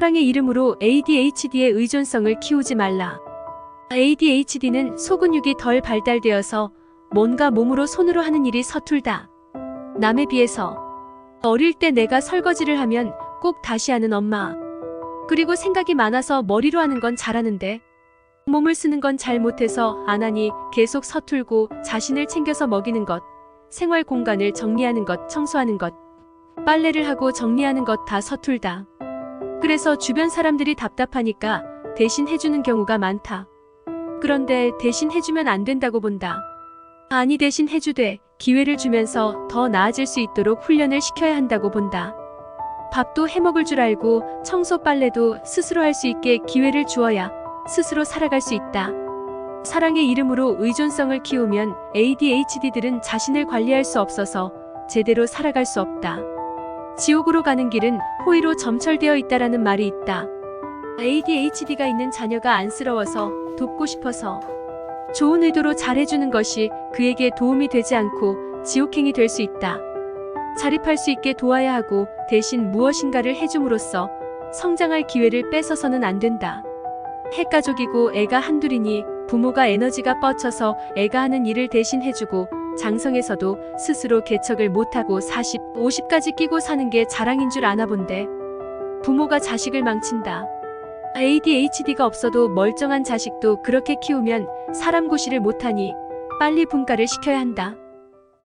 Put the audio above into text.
사랑의 이름으로 ADHD의 의존성을 키우지 말라. ADHD는 소근육이 덜 발달되어서 뭔가 몸으로 손으로 하는 일이 서툴다. 남에 비해서 어릴 때 내가 설거지를 하면 꼭 다시 하는 엄마. 그리고 생각이 많아서 머리로 하는 건 잘하는데 몸을 쓰는 건 잘 못해서 안 하니 계속 서툴고 자신을 챙겨서 먹이는 것, 생활 공간을 정리하는 것, 청소하는 것, 빨래를 하고 정리하는 것 다 서툴다. 그래서 주변 사람들이 답답하니까 대신 해주는 경우가 많다. 그런데 대신 해주면 안 된다고 본다. 아니 대신 해주되 기회를 주면서 더 나아질 수 있도록 훈련을 시켜야 한다고 본다. 밥도 해먹을 줄 알고 청소 빨래도 스스로 할 수 있게 기회를 주어야 스스로 살아갈 수 있다. 사랑의 이름으로 의존성을 키우면 ADHD들은 자신을 관리할 수 없어서 제대로 살아갈 수 없다. 지옥으로 가는 길은 호의로 점철되어 있다라는 말이 있다. ADHD가 있는 자녀가 안쓰러워서 돕고 싶어서 좋은 의도로 잘해주는 것이 그에게 도움이 되지 않고 지옥행이 될 수 있다. 자립할 수 있게 도와야 하고 대신 무엇인가를 해줌으로써 성장할 기회를 뺏어서는 안 된다. 핵가족이고 애가 한둘이니 부모가 에너지가 뻗쳐서 애가 하는 일을 대신 해주고 장성에서도 스스로 개척을 못하고 40, 50까지 끼고 사는 게 자랑인 줄 아나 본데 부모가 자식을 망친다. ADHD가 없어도 멀쩡한 자식도 그렇게 키우면 사람 고시를 못하니 빨리 분가를 시켜야 한다.